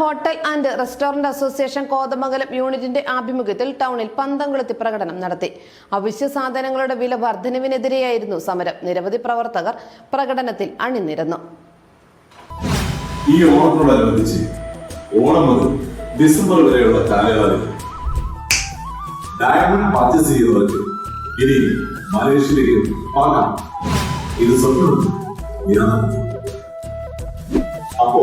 Hotel and restaurant association Kothamangalam യൂണിറ്റിന്റെ ആഭിമുഖ്യത്തിൽ ടൗണിൽ പന്തംകുളത്തി പ്രകടനം നടത്തി. അവശ്യ സാധനങ്ങളുടെ വില വർധനവിനെതിരെയായിരുന്നു സമരം. നിരവധി പ്രവർത്തകർ പ്രകടനത്തിൽ അണിനിരന്നു. ഈ ഓണത്തോടനുബന്ധിച്ച് ഓണം മുതൽ ഡിസംബർ വരെയുള്ള കാലയളവിൽ ഡയമണ്ട് പർച്ചേസ് ചെയ്യുന്നവർക്ക് ഇനി മലേഷ്യയിലേക്ക് പോകാം. ഇത് സ്വപ്നം അപ്പോ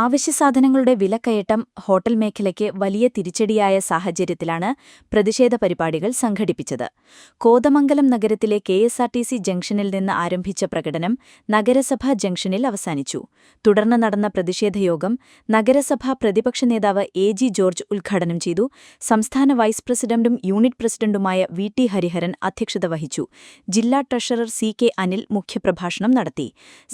അവശ്യസാധനങ്ങളുടെ വിലക്കയറ്റം ഹോട്ടൽ മേഖലയ്ക്ക് വലിയ തിരിച്ചടിയായ സാഹചര്യത്തിലാണ് പ്രതിഷേധ പരിപാടികൾ സംഘടിപ്പിച്ചത്. കോതമംഗലം നഗരത്തിലെ കെ ജംഗ്ഷനിൽ നിന്ന് ആരംഭിച്ച പ്രകടനം നഗരസഭാ ജംഗ്ഷനിൽ അവസാനിച്ചു. തുടർന്ന് നടന്ന പ്രതിഷേധയോഗം നഗരസഭാ പ്രതിപക്ഷ നേതാവ് എ ജി ജോർജ് ഉദ്ഘാടനം ചെയ്തു. സംസ്ഥാന വൈസ് പ്രസിഡന്റും യൂണിറ്റ് പ്രസിഡന്റുമായ വി ടി ഹരിഹരൻ അധ്യക്ഷത വഹിച്ചു. ജില്ലാ ട്രഷറർ സി കെ അനിൽ മുഖ്യപ്രഭാഷണം നടത്തി.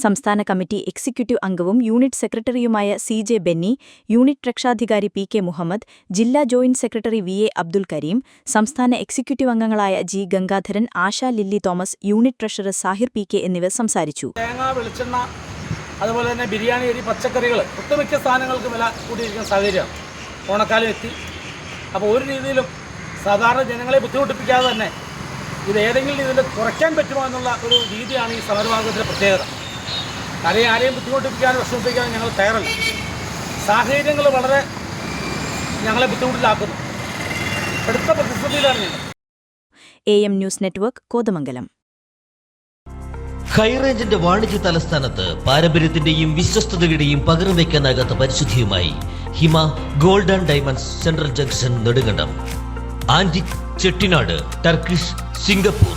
സംസ്ഥാന കമ്മിറ്റി എക്സിക്യൂട്ടീവ് അംഗവും യൂണിറ്റ് സെക്രട്ടറിയുമായ സി ജെ ബെന്നി യൂണിറ്റ് രക്ഷാധികാരി പി കെ മുഹമ്മദ് ജില്ലാ joint secretary V A Abdul Kareem സംസ്ഥാന എക്സിക്യൂട്ടീവ് അംഗങ്ങളായ G Gangadharan Asha Lilly Thomas unit treasurer Sahir P K എന്നിവർ സംസാരിച്ചു. അതുപോലെ തന്നെ ബിരിയാണി അരി പച്ചക്കറികൾ ഒട്ടുമിക്ക സാധനങ്ങൾക്ക് വില കൂടിയിരിക്കുന്ന സാഹചര്യമാണ്. ഓണക്കാലം എത്തി. അപ്പോൾ ഒരു രീതിയിലും സാധാരണ ജനങ്ങളെ ബുദ്ധിമുട്ടിപ്പിക്കാതെ തന്നെ ഇത് ഏതെങ്കിലും രീതിയിൽ കുറയ്ക്കാൻ പറ്റുമോ എന്നുള്ള ഒരു രീതിയാണ് ഈ സമരഭാഗത്തിന്റെ പ്രത്യേകത. കാര്യം ആരെയും ബുദ്ധിമുട്ടിപ്പിക്കാനും വിഷമിപ്പിക്കാനും ഞങ്ങൾ തയ്യാറല്ല. സാഹചര്യങ്ങൾ വളരെ ഞങ്ങളെ ബുദ്ധിമുട്ടിലാക്കുന്നു. എടുത്ത പ്രതിസന്ധിയിലാണ് ഞങ്ങൾ. A M news network Kothamangalam. ഹൈറേഞ്ചിന്റെ വാണിജ്യ തലസ്ഥാനത്ത് പാരമ്പര്യത്തിന്റെയും വിശ്വസ്തതയുടെയും പകരം വയ്ക്കാനാകാത്ത പരിശുദ്ധിയുമായി Hima gold and diamonds central junction Nedumkandam. Antique Chettinad Turkish Singapore.